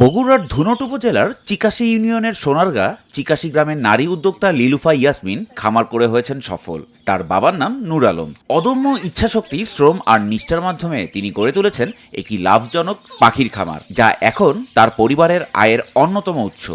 বগুড়ার ধুনট উপজেলার চিকাশি ইউনিয়নের সোনারগা, চিকাশি গ্রামের নারী উদ্যোক্তা লিলুফা ইয়াসমিন খামার করে হয়েছেন সফল। তার বাবার নাম নুর আলম। অদম্য ইচ্ছাশক্তি, শ্রম আর নিষ্ঠার মাধ্যমে তিনি গড়ে তুলেছেন একটি লাভজনক পাখির খামার, যা এখন তার পরিবারের আয়ের অন্যতম উৎস।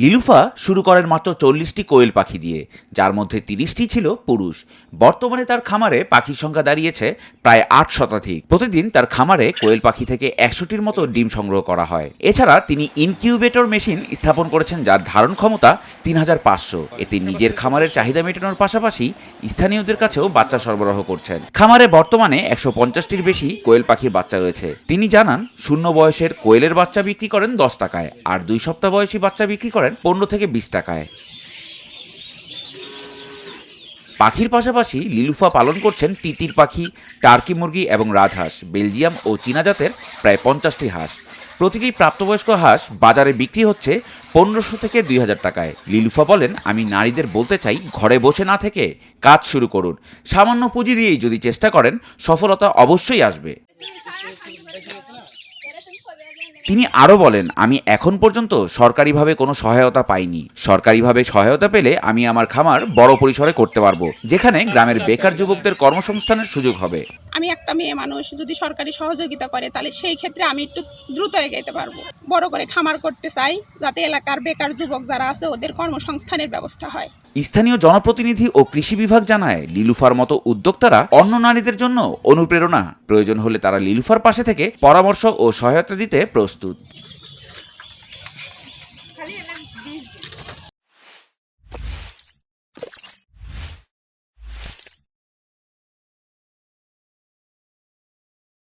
লিলুফা শুরু করেন মাত্র চল্লিশটি কোয়েল পাখি দিয়ে, যার মধ্যে তিরিশটি ছিল পুরুষ। বর্তমানে তার খামারে পাখির সংখ্যা দাঁড়িয়েছে প্রায় আট শতাধিক। প্রতিদিন তার খামারে কোয়েল পাখি থেকে একশোটির মতো ডিম সংগ্রহ করা হয়। এছাড়া তিনি ইনকিউবেটর মেশিন স্থাপন করেছেন, যার ধারণ ক্ষমতা তিন হাজার পাঁচশো। এতে নিজের খামারের চাহিদা মেটানোর পাশাপাশি স্থানীয়দের কাছেও বাচ্চা সরবরাহ করছেন। খামারে বর্তমানে একশো পঞ্চাশটির বেশি কোয়েল পাখির বাচ্চা রয়েছে। তিনি জানান, শূন্য বয়সের কোয়েলের বাচ্চা বিক্রি করেন দশ টাকায়, আর দুই সপ্তাহ বয়সী বাচ্চা বিক্রি করেন পনেরো থেকে বিশ টাকায়। পাখির পাশাপাশি লিলুফা পালন করছেন তিতির পাখি, টার্কি মুরগি এবং রাজহাঁস। বেলজিয়াম ও চীনা জাতের প্রায় পঞ্চাশটি হাঁস। প্রতিটি প্রাপ্তবয়স্ক হাঁস বাজারে বিক্রি হচ্ছে পনেরোশো থেকে দুই হাজার টাকায়। লিলুফা বলেন, আমি নারীদের বলতে চাই, ঘরে বসে না থেকে কাজ শুরু করুন। সামান্য পুঁজি দিয়েই যদি চেষ্টা করেন, সফলতা অবশ্যই আসবে। তিনি আরও বলেন আমি এখন পর্যন্ত সরকারিভাবে কোনো সহায়তা পাইনি। সরকারিভাবে সহায়তা পেলে আমি আমার খামার বড় পরিসরে করতে পারব যেখানে গ্রামের বেকার যুবকদের কর্মসংস্থানের সুযোগ হবে। আমি একটা মেয়ে মানুষ যদি সরকারি সহযোগিতা করে তাহলে সেই ক্ষেত্রে আমি একটু দ্রুত এগাইতে পারব। বড় করে খামার করতে চাই যাতে এলাকার বেকার যুবক যারা আছে ওদের কর্মসংস্থানের ব্যবস্থা হয়। স্থানীয় জনপ্রতিনিধি ও কৃষি বিভাগ জানায় লিলুফার মতো উদ্যোক্তারা অন্য নারীদের জন্য অনুপ্রেরণা। প্রয়োজন হলে তারা লিলুফার পাশে থেকে পরামর্শ ও সহায়তা দিতে kali yang.